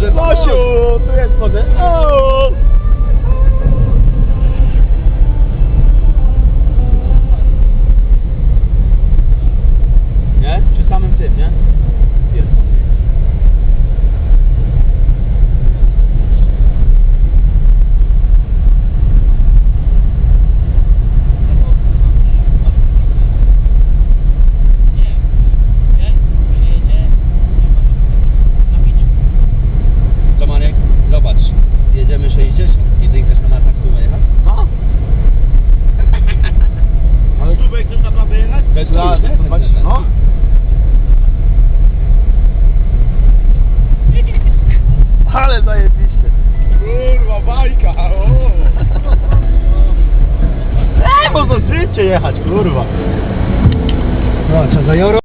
może... Basiu, tu jest może... O! Szybciej jechać, kurwa. No, co za Joro